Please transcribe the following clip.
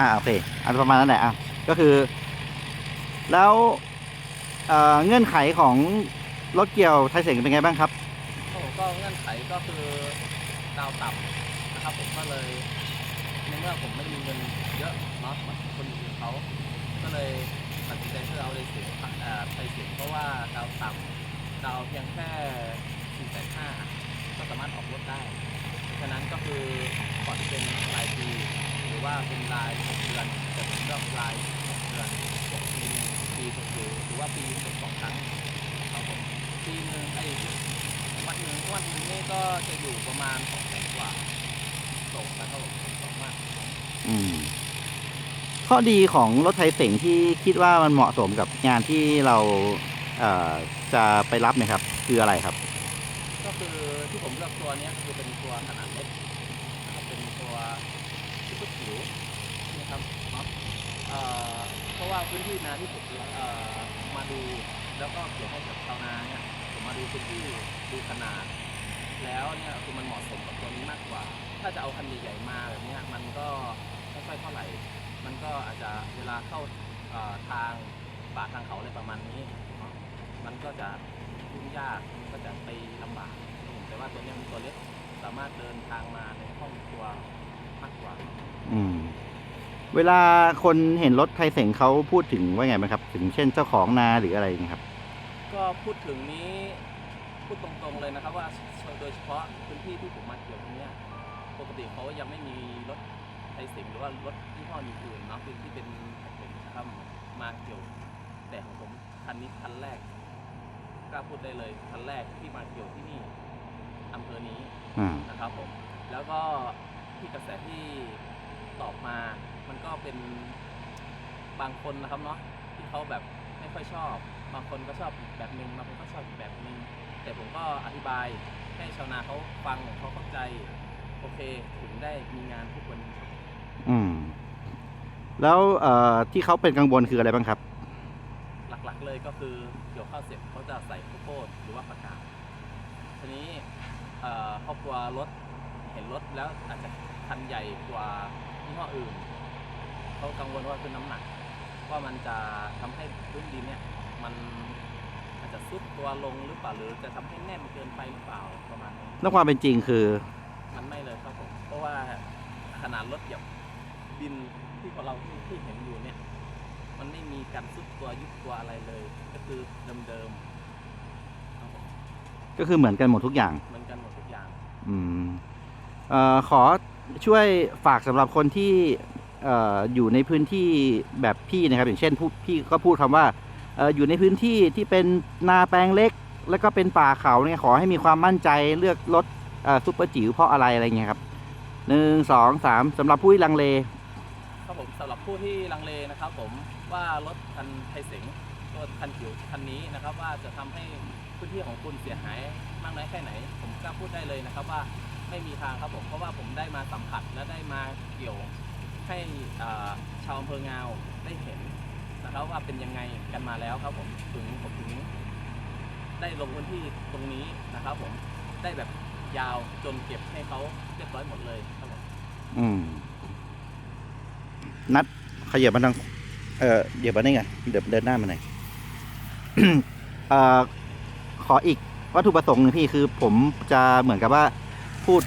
อ่าโอเค อันประมาณนั้นแหละอะก็คือ แล้วเเงื่อนไขของรถเกี่ยวไทยเสงเป็นไงบ้างครับโอ้ก็เงื่อนไขก็คือดาวต่ำนะครับ ผมก็เลยในเมื่อผมไม่มีเงินเยอะนาะเหมือนคนอื่นเขาก็เลยตัดสินใจที่จะเอาเลยเสียงไทยเสียงเพราะว่าดาวต่ำดาวเพียงแค่สี่แสนห้าก็สามารถออกรถได้ฉะนั้นก็คือผ่อนเป็นรายปี ว่าเป็นรายหกเดือนแต่ผมเลือกรายหกเดือนหกปีปีหกหรือหรือว่าปีหนึ่งสองครั้งครับผมปีหนึ่งไอ้วันหนึ่งวันหนึ่งนี่ก็จะอยู่ประมาณสองแสนกว่าส่งแล้วก็สองมากอืมข้อดีของรถไทยเสงที่คิดว่ามันเหมาะสมกับงานที่เราเอ่อจะไปรับเนี่ยครับ คืออะไรครับ ก็คือที่ผมเลือกตัวเนี้ยคือเป็นตัวขนาดเล็กนะครับเป็นตัวซุปเปอร์จิ๋วนะครับเนาะเอ่อเาพื้นที่นาที่ผมเอ่อมาดูแล้วก็เกี่ยวให้กับชาวนาเนี่ยผมมาดูพื้นที่ดูขนาด แล้วเนี่ยคือมันเหมาะสมกับตัวนี้มากกว่า ถ้าจะเอาคันใหญ่ๆมาแบบเนี้ยมันก็ไม่ค่อยเท่าไหร่ มันก็อาจจะเวลาเข้าเอ่อทางป่าทางเขาอะไรประมาณนี้ มันก็จะยุ่งยากมันก็จะไปลำบากผมแต่ว่าตัวเนี้ยมันตัวเล็กสามารถเดินทางมาในห้องตัว เวลาคนเห็นรถไทยเสงเขาพูดถึงว่าไงไหมครับ ถึงเช่นเจ้าของนาหรืออะไรอย่างเงี้ยครับ ก็พูดถึงนี้พูดตรงๆเลยนะครับว่าโดยเฉพาะพื้นที่ที่ผมมาเกี่ยวตรงเนี้ยปกติเขายังไม่มีรถไทยเสงหรือว่ารถยี่ห้ออื่นๆเนาะที่ที่เป็นแพ็คเกจนะครับมาเกี่ยว แต่ของผมคันนี้คันแรกกล้าพูดได้เลยคันแรกที่มาเกี่ยวที่นี่อำเภอนี้นะครับผมแล้วก็ที่กระแสที่ ตอบมา มันก็เป็นบางคนนะครับเนาะที่เขาแบบไม่ค่อยชอบ บางคนก็ชอบอีกแบบหนึ่งบางคนก็ชอบอีกแบบหนึ่งแต่ผมก็อธิบายให้ชาวนาเขาฟังเขาเข้าใจ โอเคถึงได้มีงานทุกวันนี้ครับอืม แล้วเอ่อที่เขาเป็นกังวลคืออะไรบ้างครับ หลักๆเลยก็คือเกี่ยวข้าวเสร็จเขาจะใส่ข้าวโพดหรือว่าผักกาดทีนี้เอ่อครอบครัวรถเห็นรถแล้วอาจจะคันใหญ่กว่า ยี่ห้ออื่นเขากังวลว่าคือน้ำหนัก ว่ามันจะทำให้พื้นดินเนี่ยมันอาจจะซุดตัวลงหรือเปล่าหรือจะทำให้แน่นเกินไปหรือเปล่าประมาณนี้แล้วความเป็นจริงคือมันไม่เลยครับผมเพราะว่าขนาดรถเหยียบดินที่พวกเราที่ที่เห็นอยู่เนี่ย มันไม่มีการซุดตัวยุบตัวอะไรเลย ก็คือเดิมๆครับผมก็คือเหมือนกันหมดทุกอย่าง เหมือนกันหมดทุกอย่าง อืมเอ่อขอ ช่วยฝากสำหรับคนที่อยู่ในพื้นที่แบบพี่นะครับ อย่างเช่นพี่ก็พูดคำว่าอยู่ในพื้นที่ที่เป็นนาแปลงเล็ก แล้วก็เป็นป่าเขาเนี่ยขอให้มีความมั่นใจเลือกรถซุปเปอร์จิ๋วเพราะอะไรอะไรเงี้ยครับหนึ่งสองสามสำหรับผู้ที่ลังเลครับผมสำหรับผู้ที่ลังเลนะครับ ผมว่ารถคันไทยเสงตัวคันจิ๋วคันนี้นะครับ ว่าจะทำให้พื้นที่ของคุณเสียหายมากน้อยแค่ไหน ผมกล้าพูดได้เลยนะครับว่า ไม่มีทางครับผมเพราะว่าผมได้มาสัมผัสและได้มาเกี่ยวให้ชาวอำเภองาวได้เห็นนะครับว่าเป็นยังไงกันมาแล้วครับผมถึงผมถึงได้ลงพื้นที่ตรงนี้นะครับ ผมได้แบบยาวจนเก็บให้เขาเรียบร้อยหมดเลยครับผมอืมนัดขยับมาทางเออเดี๋ยวมาได้ไงเดี๋ยวเดินหน้ามาหน่อยเอ่อขออีกวัตถุประสงค์หนึ่งพี่คือผมจะเหมือนกับว่า